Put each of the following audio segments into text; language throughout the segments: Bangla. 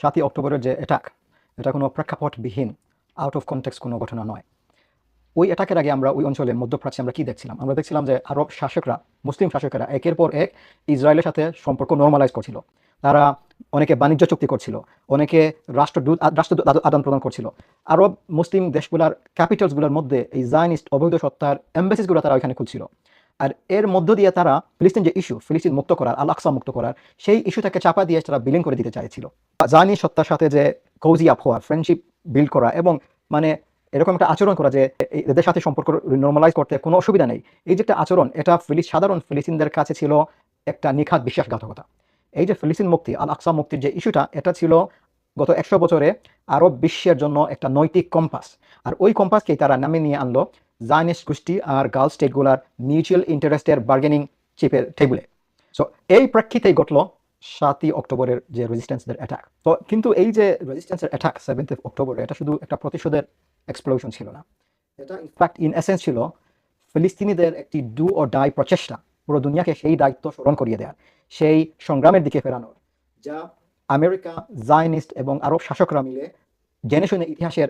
সাতই অক্টোবরের যে অ্যাটাক এটা কোনো প্রেক্ষাপটবিহীন আউট অফ কনটেক্স কোনো ঘটনা নয়। ওই অ্যাটাকের আগে আমরা ওই অঞ্চলে মধ্যপ্রাচ্যে আমরা কি দেখছিলাম? আমরা দেখছিলাম যে আরব শাসকরা, মুসলিম শাসকেরা একের পর এক ইসরায়েলের সাথে সম্পর্ক নর্মালাইজ করছিল। তারা অনেকে বাণিজ্য চুক্তি করছিল, অনেকে রাষ্ট্রদূত রাষ্ট্রদূত আদান প্রদান করছিল। আরব, মুসলিম দেশগুলোর ক্যাপিটালসগুলোর মধ্যে এই জায়নিস্ট অবৈধ সত্তার এম্বাসিসগুলো তারা ওইখানে খুলছিল আর এর মধ্য দিয়ে তারা ফিলিস্তিন যে ইস্যু ফিলিস্তিন মুক্ত করার আল আকসা মুক্ত করার, সেই ইস্যুটাকে চাপা দিয়ে তারা বিলীন করে দিতে চাইছিল। জানি সত্তার সাথে যে কৌজি আপ হওয়া ফ্রেন্ডশিপ বিল্ড করা এবং মানে এরকম একটা আচরণ করা যে এদের সাথে সম্পর্ক নর্মালাইজ করতে কোনো অসুবিধা নেই। এই যে একটা আচরণ, এটা ফিলিস, সাধারণ ফিলিস্তিনদের কাছে ছিল একটা নিখাত বিশ্বাসঘাতকতা। এই যে ফিলিস্তিন মুক্তি আল আকসা মুক্তির যে ইস্যুটা এটা ছিল গত একশো বছরে আরব বিশ্বের জন্য একটা নৈতিক কম্পাস আর ওই কম্পাসকেই তারা নামে নিয়ে আনলো জায়নিস্ট গোষ্ঠী আর গার্ল স্টেটগুলার মিউচুয়াল ইন্টারেস্টের বার্গেনিং চিপের টেবিলে সো এই প্রেক্ষিতেই ঘটলো সাতই অক্টোবরের যে রেজিস্ট্যান্সদের অ্যাটাক তো, কিন্তু এই যে রেজিস্ট্যান্সের অ্যাটাক সেভেন্থ অক্টোবরে এটা শুধু একটা প্রতিশোধের এক্সপ্লোশন ছিল না। এটা ইনফ্যাক্ট ইন এসেন্স ছিল ফিলিস্তিনিদের একটি ডু ও ডাই প্রচেষ্টা, পুরো দুনিয়াকে সেই দায়িত্ব স্মরণ করিয়ে দেওয়ার, সেই সংগ্রামের দিকে ফেরানোর, যা আমেরিকা জায়নিস্ট এবং আরব শাসকরা মিলে জেনে শুনে ইতিহাসের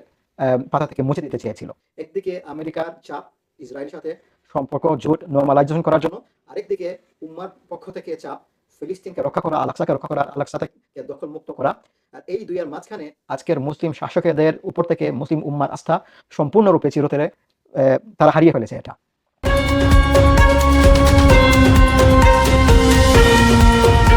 পাতা থেকে মুছে দিতে চেয়েছিল। একদিকে আমেরিকার চাপ ইসরায়েলের সাথে সম্পর্ক জোট নর্মালাইজেশন করার জন্য, আরেকদিকে উম্মার পক্ষ থেকে চাপ ফিলিস্তিনকে রক্ষা করা আলাক্সাকে রক্ষা করা আলাক্সাকে দখল মুক্ত করা। আর এই দুইয়ের মাঝখানে আজকের মুসলিম শাসকদের উপর থেকে মুসলিম উম্মার আস্থা সম্পূর্ণরূপে চিরতরে তারা হারিয়ে ফেলেছে এটা।